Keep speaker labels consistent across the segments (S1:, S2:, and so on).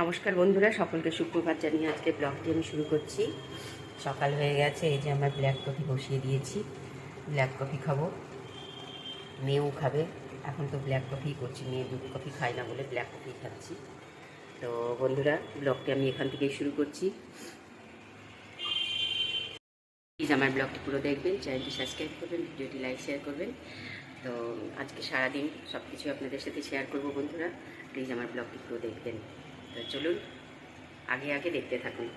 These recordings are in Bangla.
S1: নমস্কার বন্ধুরা, সকলকে সুপ্রভাত জানিয়ে আজকে ব্লগটি আমি শুরু করছি। সকাল হয়ে গেছে, এই যে আমরা ব্ল্যাক কফি বসিয়ে দিয়েছি। ব্ল্যাক কফি খাব। মেয়েও খাবে। এখন তো ব্ল্যাক কফি করছি, মেয়ে দুধ কফি খায় না বলে ব্ল্যাক কফি খাচ্ছি। তো বন্ধুরা, ব্লগটি আমি এখান থেকেই শুরু করছি। প্লিজ আমার ব্লগটি পুরো দেখবেন চ্যানেলটি সাবস্ক্রাইব করবেন, ভিডিওটি লাইক শেয়ার করবেন। তো আজকে সারাদিন সব কিছু আপনাদের সাথে শেয়ার করব বন্ধুরা। প্লিজ আমার ব্লগটি পুরো দেখবেন। তো চলুন, আগে আগে দেখতে থাকুন।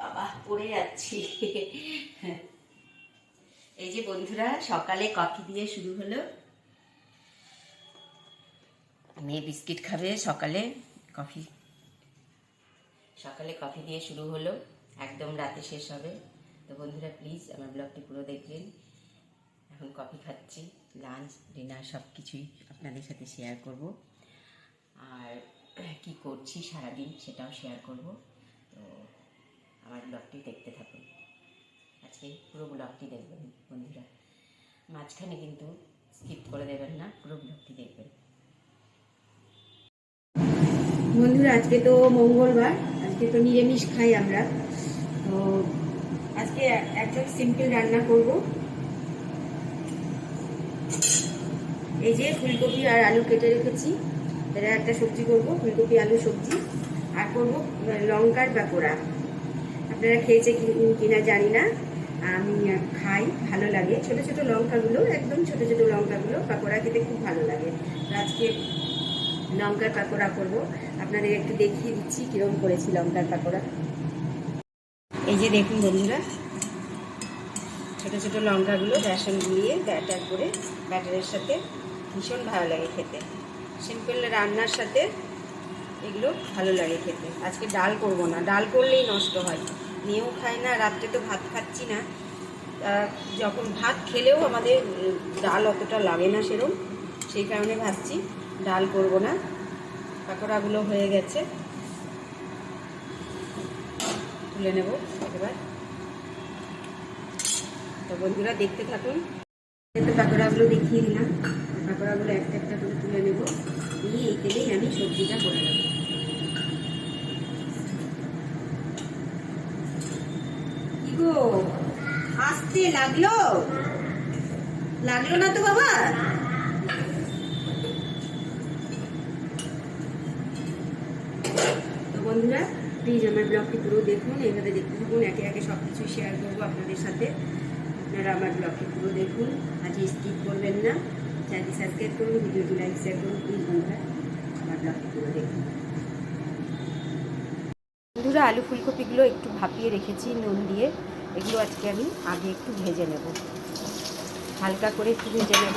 S1: বাবা, পড়ে যাচ্ছি। এই যে বন্ধুরা, সকালে কফি দিয়ে শুরু হলো। মেয়ে বিস্কিট খাবে সকালে কফি। সকালে কফি দিয়ে শুরু হলো। একদম রাতে শেষ হবে। তো বন্ধুরা প্লিজ আমার ব্লগটি পুরো দেখবেন। এখন কফি খাচ্ছি লাঞ্চ ডিনার সব কিছুই আপনাদের সাথে শেয়ার করব। আর কি করছি সারাদিন সেটাও শেয়ার করব। তো আমার ব্লগটি দেখতে থাকুন। আজকে পুরো ব্লগটি দেখবেন বন্ধুরা। মাঝখানে কিন্তু স্কিপ করে দেবেন না, পুরো ব্লগটি দেখবেন। বন্ধুরা, আজকে তো মঙ্গলবার, আজকে তো নিরামিষ খাই আমরা। তো আজকে একদম সিম্পল রান্না করব। এই যে ফুলকপি আর আলু কেটে রেখেছি এটা একটা সবজি করব, ফুলকপি, আলু, সবজি। আর করব লঙ্কার পাকোড়া। আপনারা খেয়েছে কিনা জানি না। আমি খাই, ভালো লাগে। ছোট ছোট লঙ্কাগুলো, একদম ছোট ছোট লঙ্কাগুলো পাকোড়া খেতে খুব ভালো লাগে। আজকে লঙ্কার পাকোড়া করব। আপনাদের একটু দেখিয়ে দিচ্ছি কীরকম করেছি লঙ্কার পাকোড়া। এই যে দেখুন বন্ধুরা, ছোট ছোট লঙ্কাগুলো বেসন গুলিয়ে ব্যাটার করে ব্যাটারের সাথে ভীষণ ভালো লাগে খেতে। সিম্পল রান্নার সাথে এগুলো ভালো লাগে খেতে। আজকে ডাল করব না, ডাল করলেই নষ্ট হয়। নিয়েও খায় না, রাত্রে তো ভাত খাচ্ছি না। যখন ভাত খেলেও আমাদের ডাল অতটা লাগে না সেরম, সেই কারণে ভাবছি ডাল করব না। পাকোড়াগুলো হয়ে গেছে। তুলে নেব এবার। তো বন্ধুরা, দেখতে থাকুন। পাকোড়াগুলো দেখিয়ে দিলাম। পাকোড়াগুলো একটা একটা করে তুলে নেব। নিয়ে এই তেলেই আমি সবজিটা করে নেব। কি লাগল? লাগল না তো বাবা? তো বন্ধুরা প্লিজ আমার ব্লগটি পুরো দেখুন, এইভাবে দেখতে থাকুন, একে একে সব কিছু শেয়ার করব আপনাদের সাথে। আপনারা আমার ব্লগটি পুরো দেখুন আজ স্কিপ করবেন না। চ্যানেলটি সাবস্ক্রাইব করুন, ভিডিওটি লাইক শেয়ার করুন প্লিজ বন্ধুরা, আমার ব্লগটি পুরো দেখুন। বন্ধুরা, আলু ফুলকপিগুলো একটু ভাপিয়ে রেখেছি, নুন দিয়ে। এগুলো আজকে আমি আগে একটু ভেজে নেব। হালকা করে একটু ভেজে নেব।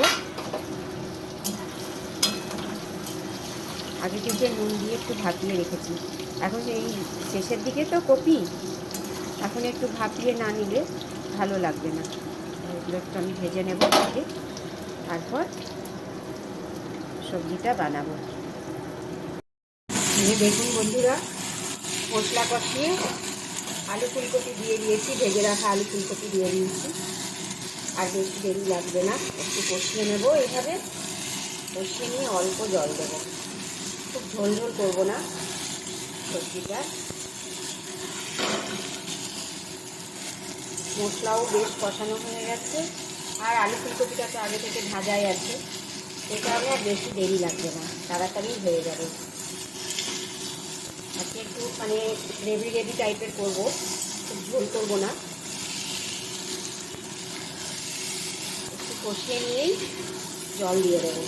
S1: আগে কিন্তু নুন দিয়ে একটু ভাপিয়ে রেখেছি। এখন এই শেষের দিকে তো কপি। এখন একটু ভাপিয়ে না নিলে ভালো লাগবে না। এগুলো একটু আমি ভেজে নেব আগে। তারপর সবজিটা বানাবো। এই দেখুন বন্ধুরা, মশলা কষিয়ে আলু ফুলকপি দিয়ে দিয়েছি, ভেজে রাখা আলু ফুলকপি দিয়ে দিয়েছি। আর বেশি দেরি লাগবে না, একটু কষিয়ে নেব এইভাবে। কষিয়ে নিয়ে অল্প জল দেবো। খুব ঝোল ঝোল করব না। সবজিটা মশলাও বেশ কষানো হয়ে গেছে। আর আলু ফুলকপিটা তো আগে থেকে ভাজাই আছে। সেই কারণে আর বেশি দেরি লাগবে না, তাড়াতাড়ি হয়ে যাবে। আজকে একটু মানে গ্রেভি গ্রেভি টাইপের করব, খুব ঝোল করব না। একটু কষিয়ে নিয়েই জল দিয়ে দেবো।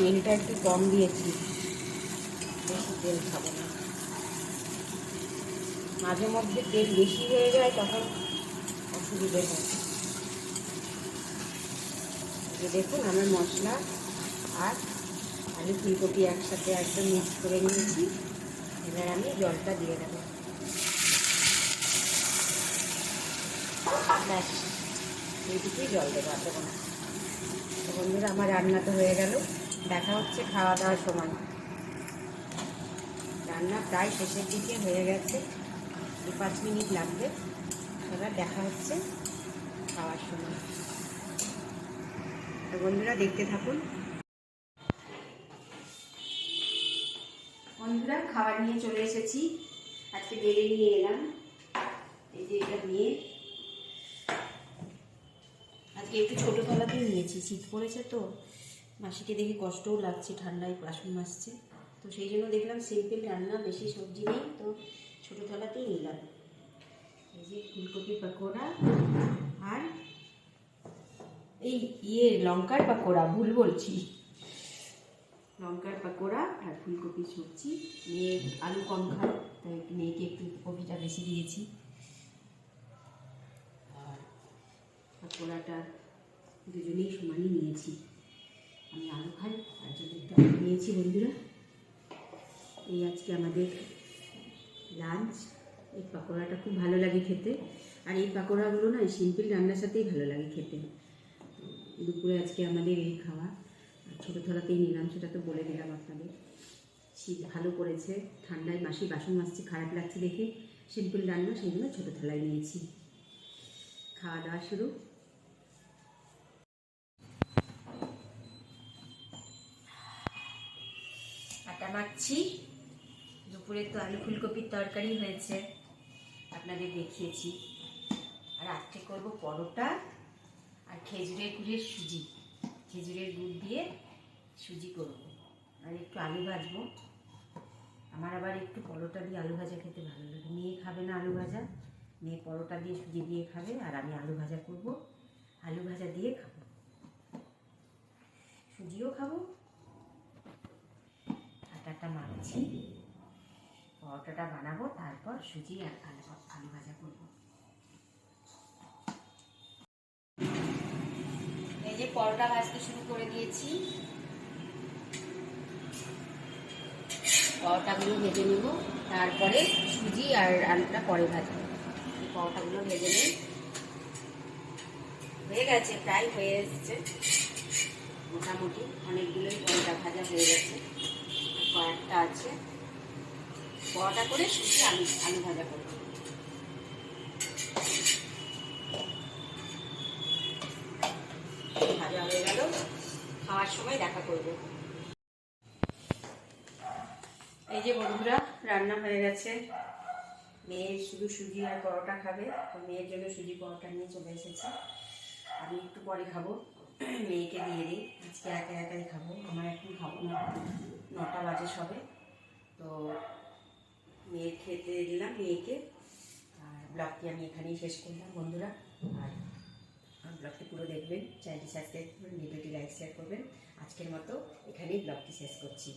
S1: তেলটা একটু কম দিয়েছি। বেশি তেল খাব না। মাঝে মধ্যে তেল বেশি হয়ে যায়, তখন অসুবিধে হয়। যে দেখুন, আমার মশলা আর আলু ফুলকপি একসাথে একদম মিক্স করে নিয়েছি। এবার আমি জলটা দিয়ে দেবো। ব্যাস, এইটুকুই জল দেবো, আর দেবো না। বন্ধুরা, আমার রান্না তো হয়ে গেল। দেখা হচ্ছে খাওয়া দাওয়ার সময়। রান্না প্রায় শেষের দিকে হয়ে গেছে। দু পাঁচ মিনিট লাগবে। এবার দেখা হচ্ছে খাওয়ার সময়। তো বন্ধুরা, দেখতে থাকুন। বন্ধুরা, খাবার নিয়ে চলে এসেছি। আজকে বেড়ে নিয়ে এলাম। এই যে এটা নিয়ে আজকে একটু ছোটো তলাতেই নিয়েছি। শীত পড়েছে তো। মাসিকে দেখে কষ্টও লাগছে, ঠান্ডায় বাসন মাসছে তো সেই জন্য দেখলাম সিম্পল রান্না, বেশি সবজি নেই, তো ছোটো তলাতেই নিলাম। এই যে ফুলকপি পাকোড়া আর এই ইয়ে লঙ্কার পাকোড়া, ভুল বলছি। লঙ্কার পাকোড়া আর ফুলকপির সবজি। মেয়ে আলু কম খায়, তাই মেয়েকে একটু কপিটা বেশি দিয়েছি। আর পাকোড়াটা দুজনেই সমানই নিয়েছি। আমি আলু খাই তার জন্য একটু আলু নিয়েছি বন্ধুরা। এই আজকে আমাদের লাঞ্চ এই পাকোড়াটা খুব ভালো লাগে খেতে। আর এই পাকোড়াগুলো না, এই সিম্পল রান্নার সাথেই ভালো লাগে খেতে। দুপুরে আজকে আমাদের এই খাওয়া। আর ছোটো থালাতেই নিলাম, সেটা তো বলে দিলাম আপনাদের। শীত ভালো পড়েছে, ঠান্ডায় মাসি বাসন মাজছে, খারাপ লাগছে দেখে। সিম্পল রান্না সেই জন্য ছোটো থালায় নিয়েছি। খাওয়া দাওয়া শুরু। আটা মাখছি দুপুরে তো আলু ফুলকপির তরকারি হয়েছে। আপনাদের দেখিয়েছি। আর আজকে করব পরোটা আর খেজুরের গুড়ের সুজি। খেজুরের গুড় দিয়ে সুজি করব। আর একটু আলু ভাজবো। আমার আবার একটু পরোটা দিয়ে আলু ভাজা খেতে ভালো লাগে। মেয়ে খাবে না আলু ভাজা। মেয়ে পরোটা দিয়ে সুজি দিয়ে খাবে আর আমি আলু ভাজা করব। আলু ভাজা দিয়ে খাব। সুজিও খাব। আটাটা মাখছি। পরোটাটা বানাবো, তারপর সুজি আর আলু আলু ভাজা করব। এই যে পরোটা ভাজতে শুরু করে দিয়েছি। পরোটাগুলো ভেজে নেব, তারপরে সুজি আর আলুটা পরে ভাজবো। পরোটাগুলো ভেজে নেই। হয়ে গেছে, প্রায় হয়ে এসছে। মোটামুটি অনেকগুলোই পরোটা ভাজা হয়ে গেছে। কয়েকটা আছে। পরোটা করে সুজি আলু আলু ভাজা করব। ভাজা হয়ে গেল। খাওয়ার সময় দেখা করব। এই যে বন্ধুরা, রান্না হয়ে গেছে। মেয়ে শুধু সুজি আর পরোটা খাবে। তো মেয়ের জন্য সুজি পরোটা নিয়ে চলে এসেছে। আমি একটু পরে খাব। মেয়েকে দিয়ে দিই। আজকে একা একাই খাব। আমার এখন খাব না। নটা বাজে সবে। তো মেয়ে খেতে দিলাম মেয়েকে। আর ব্লগটি আমি এখানেই শেষ করলাম বন্ধুরা। আর ব্লগটি পুরো দেখবেন। চ্যানেলটি সাবস্ক্রাইব করবেন, ভিডিওটি লাইক শেয়ার করবেন। আজকের মতো এখানেই ব্লগটি শেষ করছি।